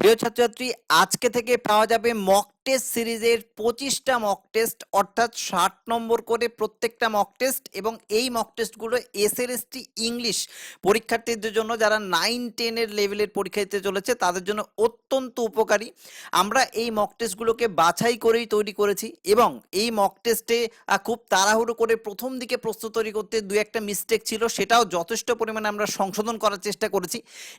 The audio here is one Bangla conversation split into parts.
প্রিয় ছাত্রছাত্রী আজকে থেকে পাওয়া যাবে মক টেস্ট সিরিজের পঁচিশটা মক টেস্ট অর্থাৎ ষাট নম্বর করে প্রত্যেকটা মক টেস্ট এবং এই মক টেস্টগুলো এসএলএসটি ইংলিশ পরীক্ষার্থীদের জন্য যারা নাইন টেনের লেভেলের পরীক্ষা দিতে চলেছে, তাদের জন্য অত্যন্ত উপকারী। আমরা এই মক টেস্টগুলোকে বাছাই করেই তৈরি করেছি এবং এই মক টেস্টে খুব তাড়াহুড়ো করে প্রথম দিকে প্রস্তুত তৈরি করতে দু একটা মিস্টেক ছিল, সেটাও যথেষ্ট পরিমাণে আমরা সংশোধন করার চেষ্টা করেছি।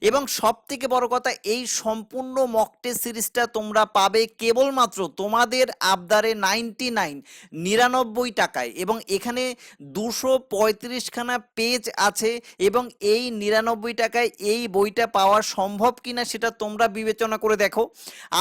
এবং সব থেকে বড় কথা, এই সম্পূর্ণ মক টেস্ট সিরিজটা তোমরা পাবে কেবলমাত্র তোমাদের আবদারে নাইনটি নাইন নিরানব্বই টাকায় এবং এখানে দুশো পঁয়ত্রিশখানা পেজ আছে এবং এই নিরানব্বই টাকায় এই বইটা পাওয়া সম্ভব কিনা সেটা তোমরা বিবেচনা করে দেখো।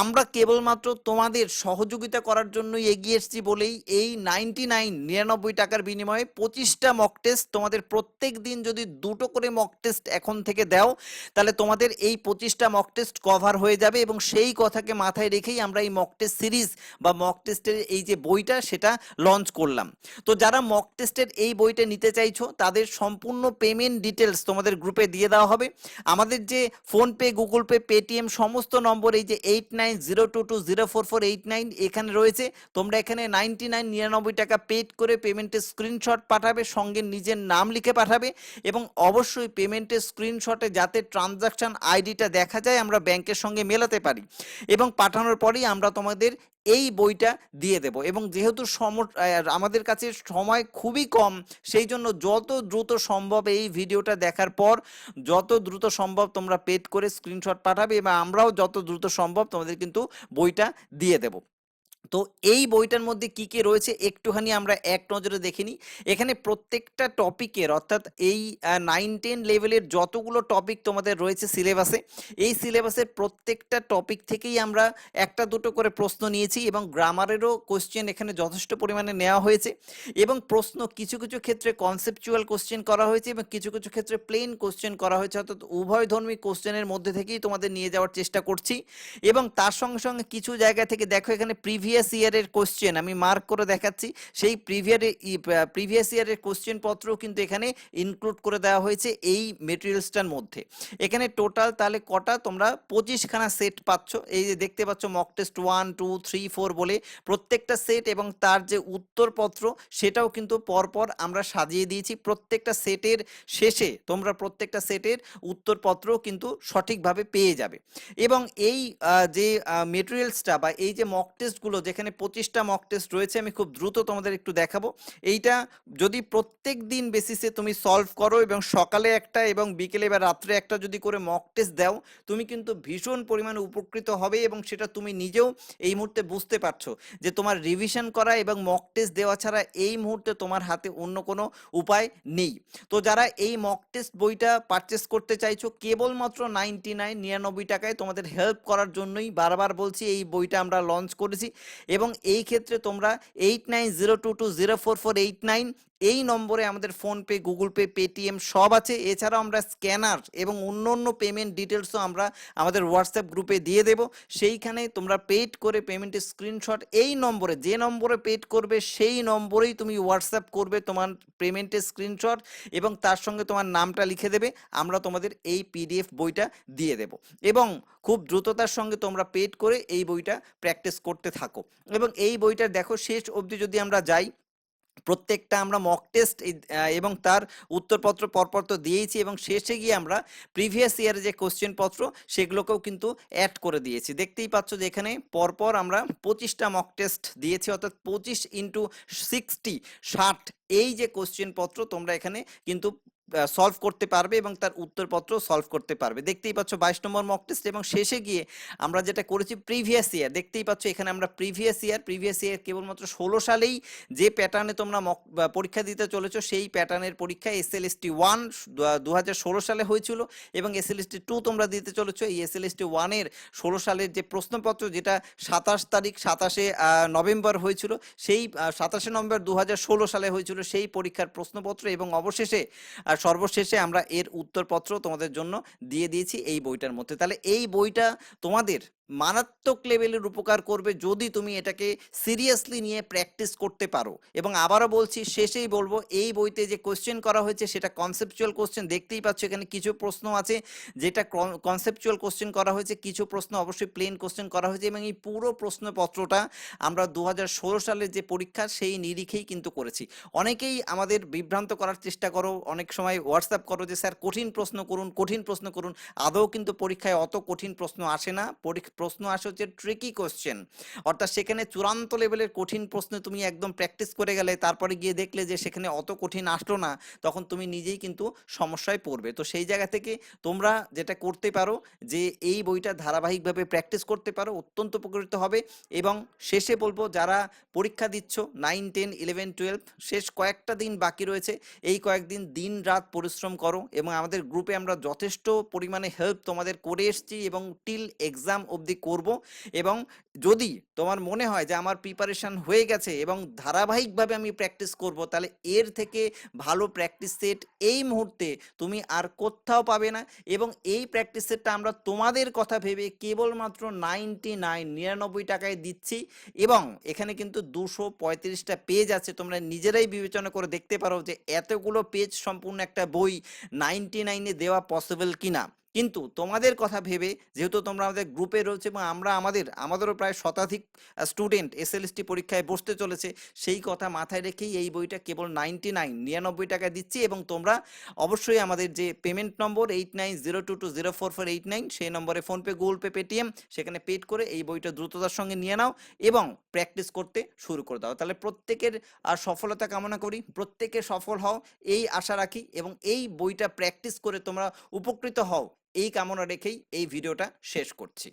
আমরা কেবলমাত্র তোমাদের সহযোগিতা করার জন্যই এগিয়ে এসেছি বলেই এই নাইনটি নাইন নিরানব্বই টাকার বিনিময়ে পঁচিশটা মক টেস্ট তোমাদের প্রত্যেক দিন যদি দুটো করে মক টেস্ট এখন থেকে দাও, তাহলে তোমাদের এই পঁচিশটা মক টেস্ট কভার হয়ে যাবে এবং সেই কথাকে মাথায় রেখেই আমরা এই মক টেস্ট সিরিজ বা মক টেস্টের এই যে বইটা, সেটা লঞ্চ করলাম। তো যারা মক টেস্টের এই বইটা নিতে চাইছো, তাদের সম্পূর্ণ পেমেন্ট ডিটেলস তোমাদের গ্রুপে দিয়ে দেওয়া হবে। আমাদের যে ফোনপে গুগল পে পেটিএম সমস্ত নম্বর এই যে eight nine zero two two zero four four eight nine এখানে রয়েছে। তোমরা এখানে নাইনটি নাইন নিরানব্বই টাকা পেড করে পেমেন্টের স্ক্রিনশট পাঠাবে, সঙ্গে নিজের নাম লিখে পাঠাবে এবং অবশ্যই পেমেন্টের স্ক্রিনশটে যাতে ট্রানজাকশন আইডিটা দেখা যায়, আমরা ব্যাংকের সঙ্গে মেলাতে পারি। এবং পাঠানোর পরেই আমরা তোমাদের এই বইটা দিয়ে দেব। এবং যেহেতু সম আমাদের কাছে সময় খুবই কম, সেই জন্য যত দ্রুত সম্ভব এই ভিডিওটা দেখার পর, যত দ্রুত সম্ভব তোমরা পেড করে স্ক্রিনশট পাঠাবে এবং আমরাও যত দ্রুত সম্ভব তোমাদের কিন্তু বইটা দিয়ে দেব। তো এই বইটার মধ্যে কি কি রয়েছে একটুখানি আমরা এক নজরে দেখে নিই। এখানে প্রত্যেকটা টপিকের অর্থাৎ এই নাইন টেন লেভেলের যতগুলো টপিক তোমাদের রয়েছে সিলেবাসে এই সিলেবাসের প্রত্যেকটা টপিক থেকেই আমরা একটা দুটো করে প্রশ্ন নিয়েছি এবং গ্রামারেরও কোশ্চেন এখানে যথেষ্ট পরিমাণে নেওয়া হয়েছে এবং প্রশ্ন কিছু কিছু ক্ষেত্রে কনসেপচুয়াল কোশ্চেন করা হয়েছে এবং কিছু কিছু ক্ষেত্রে প্লেন কোশ্চেন করা হয়েছে। অর্থাৎ উভয়ধর্মী কোশ্চেনের মধ্যে থেকেই তোমাদের নিয়ে যাওয়ার চেষ্টা করছি এবং তার সঙ্গে সঙ্গে কিছু জায়গা থেকে দেখো এখানে প্রিভিয়াস ইয়ারের কোশ্চেন আমি মার্ক করে দেখাচ্ছি, সেই প্রিভিয়ার প্রিভিয়াস ইয়ারের কোশ্চেন পত্রও কিন্তু এখানে ইনক্লুড করে দেওয়া হয়েছে এই মেটেরিয়ালসটার মধ্যে। এখানে টোটাল তাহলে কটা? তোমরা পঁচিশখানা সেট পাচ্ছ। এই যে দেখতে পাচ্ছ mock test one two three four বলে প্রত্যেকটা সেট এবং তার যে উত্তরপত্র, সেটাও কিন্তু পরপর আমরা সাজিয়ে দিয়েছি। প্রত্যেকটা সেটের শেষে তোমরা প্রত্যেকটা সেটের উত্তরপত্র কিন্তু সঠিকভাবে পেয়ে যাবে। এবং এই যে মেটেরিয়ালসটা বা এই যে মক টেস্টগুলো যেখানে পঁচিশটা মক টেস্ট রয়েছে, আমি খুব দ্রুত তোমাদের একটু দেখাবো। এইটা যদি প্রত্যেক দিন বেসিসে তুমি সলভ করো এবং সকালে একটা এবং বিকেলে বা রাত্রে একটা যদি করে মক টেস্ট দাও, তুমি কিন্তু ভীষণ পরিমাণে উপকৃত হবে এবং সেটা তুমি নিজেও এই মুহূর্তে বুঝতে পারছ যে তোমার রিভিশন করা এবং মক টেস্ট দেওয়া ছাড়া এই মুহূর্তে তোমার হাতে অন্য কোনো উপায় নেই। তো যারা এই মক টেস্ট বইটা পারচেস করতে চাইছো, কেবলমাত্র নাইনটি নাইন নিরানব্বই টাকায় তোমাদের হেল্প করার জন্যই বারবার বলছি, এই বইটা আমরা লঞ্চ করেছি। এবং এই ক্ষেত্রে তোমরা eight nine zero two two zero four four eight nine এই নম্বরে আমাদের ফোনপে, গুগল পে, পেটিএম সব আছে। এছাড়াও আমরা স্ক্যানার এবং অন্য অন্য পেমেন্ট ডিটেলসও আমরা আমাদের হোয়াটসঅ্যাপ গ্রুপে দিয়ে দেব। সেইখানে তোমরা পেড করে পেমেন্টের স্ক্রিনশট এই নম্বরে, যে নম্বরে পেড করবে সেই নম্বরেই তুমি হোয়াটসঅ্যাপ করবে তোমার পেমেন্টের স্ক্রিনশট এবং তার সঙ্গে তোমার নামটা লিখে দেবে। আমরা তোমাদের এই পিডিএফ বইটা দিয়ে দেব এবং খুব দ্রুততার সঙ্গে তোমরা পেড করে এই বইটা প্র্যাকটিস করতে থাকো। এবং এই বইটা দেখো শেষ অবধি যদি আমরা যাই প্রত্যেকটা আমরা মক টেস্ট এবং তার উত্তরপত্র পরপর তো দিয়েছি এবং শেষে গিয়ে আমরা প্রিভিয়াস ইয়ারের যে কোশ্চেন পত্র, সেগুলোকেও কিন্তু অ্যাড করে দিয়েছি। দেখতেই পাচ্ছ যে এখানে পরপর আমরা পঁচিশটা মক টেস্ট দিয়েছি, অর্থাৎ পঁচিশ ইন্টু সিক্সটি ষাট, এই যে কোশ্চেন পত্র তোমরা এখানে কিন্তু সলভ করতে পারবে এবং তার উত্তরপত্র সলভ করতে পারবে। দেখতেই পাচ্ছ বাইশ নম্বর মক টেস্ট এবং শেষে গিয়ে আমরা যেটা করেছি প্রিভিয়াস ইয়ার দেখতেই পাচ্ছ এখানে আমরা প্রিভিয়াস ইয়ার প্রিভিয়াস ইয়ার কেবলমাত্র ষোলো সালেই যে প্যাটার্নে তোমরা মক পরীক্ষা দিতে চলেছো সেই প্যাটার্নের পরীক্ষা S L S T one দু হাজার ষোলো সালে হয়েছিল এবং S L S T two তোমরা দিতে চলেছো। এই এস এল এস টি ওয়ানের ষোলো সালের যে প্রশ্নপত্র যেটা সাতাশ তারিখ, সাতাশে নভেম্বর হয়েছিল, সেই সাতাশে নভেম্বর দু হাজার ষোলো সালে হয়েছিল সেই পরীক্ষার প্রশ্নপত্র এবং অবশেষে সর্বশেষে আমরা এর উত্তরপত্র তোমাদের জন্য দিয়ে দিয়েছি এই বইটার মধ্যে। তাহলে এই বইটা তোমাদের মারাত্মক লেভেলের উপকার করবে যদি তুমি এটাকে সিরিয়াসলি নিয়ে প্র্যাকটিস করতে পারো। এবং আবারও বলছি, শেষেই বলব, এই বইতে যে কোশ্চেন করা হয়েছে সেটা কনসেপচুয়াল কোশ্চেন দেখতেই পাচ্ছ এখানে কিছু প্রশ্ন আছে, যেটা কনসেপচুয়াল কোশ্চেন করা হয়েছে, কিছু প্রশ্ন অবশ্যই প্লেন কোশ্চেন করা হয়েছে এবং এই পুরো প্রশ্নপত্রটা আমরা দু হাজার ষোলো সালের যে পরীক্ষা, সেই নিরিখেই কিন্তু করেছি। অনেকেই আমাদের বিভ্রান্ত করার চেষ্টা করো, অনেক সময় হোয়াটসঅ্যাপ করো যে, স্যার, কঠিন প্রশ্ন করুন, কঠিন প্রশ্ন করুন। আদৌ কিন্তু পরীক্ষায় অত কঠিন প্রশ্ন আসে না। পরীক- প্রশ্ন আসে হচ্ছে ট্রিকি কোশ্চেন অর্থাৎ সেখানে চূড়ান্ত লেভেলের কঠিন প্রশ্ন তুমি একদম প্র্যাকটিস করে গেলে, তারপরে গিয়ে দেখলে যে সেখানে অত কঠিন আসলো না, তখন তুমি নিজেই কিন্তু সমস্যায় পড়বে। তো সেই জায়গা থেকে তোমরা যেটা করতে পারো যে এই বইটা ধারাবাহিকভাবে প্র্যাকটিস করতে পারো, অত্যন্ত উপকৃত হবে এবং শেষে বলব যারা পরীক্ষা দিচ্ছ নাইন টেন ইলেভেন টুয়েলভ শেষ কয়েকটা দিন বাকি রয়েছে, এই কয়েকদিন দিন রাত পরিশ্রম করো এবং আমাদের গ্রুপে আমরা যথেষ্ট পরিমাণে হেল্প তোমাদের করে এসেছি এবং টিল এক্সাম অবধি করব এবং যদি তোমার মনে হয় যে আমার প্রিপারেশন হয়ে গেছে এবং ধারাবাহিকভাবে আমি প্র্যাকটিস করব, তাহলে এর থেকে ভালো প্র্যাকটিস সেট এই মুহূর্তে তুমি আর কোথাও পাবে না এবং এই প্র্যাকটিস সেটটা আমরা তোমাদের কথা ভেবে কেবলমাত্র নাইনটি নাইন নিরানব্বই টাকায় দিচ্ছি এবং এখানে কিন্তু দুশো পঁয়ত্রিশটা পেজ আছে। তোমরা নিজেরাই বিবেচনা করে দেখতে পারো যে এতগুলো পেজ সম্পূর্ণ একটা বই নাইনটি নাইনে দেওয়া পসিবল কিনা। কিন্তু তোমাদের কথা ভেবে, যেহেতু তোমরা আমাদের গ্রুপে রয়েছে এবং আমরা আমাদের, আমাদেরও প্রায় শতাধিক স্টুডেন্ট এসএলএসটি পরীক্ষায় বসতে চলেছে, সেই কথা মাথায় রেখেই এই বইটা কেবল নাইনটি নাইন নিরানব্বই টাকায় দিচ্ছি এবং তোমরা অবশ্যই আমাদের যে payment number eight nine zero two two zero four four eight nine সেই নম্বরে ফোনপে, গুগল পে, পেটিএম, সেখানে পেড করে এই বইটা দ্রুততার সঙ্গে নিয়ে নাও এবং প্র্যাকটিস করতে শুরু করে দাও। তাহলে প্রত্যেকের আর সফলতা কামনা করি, প্রত্যেকে সফল হও, এই আশা রাখি এবং এই বইটা প্র্যাকটিস করে তোমরা উপকৃত হও। এই কামনা রেখেই এই ভিডিওটা শেষ করছি।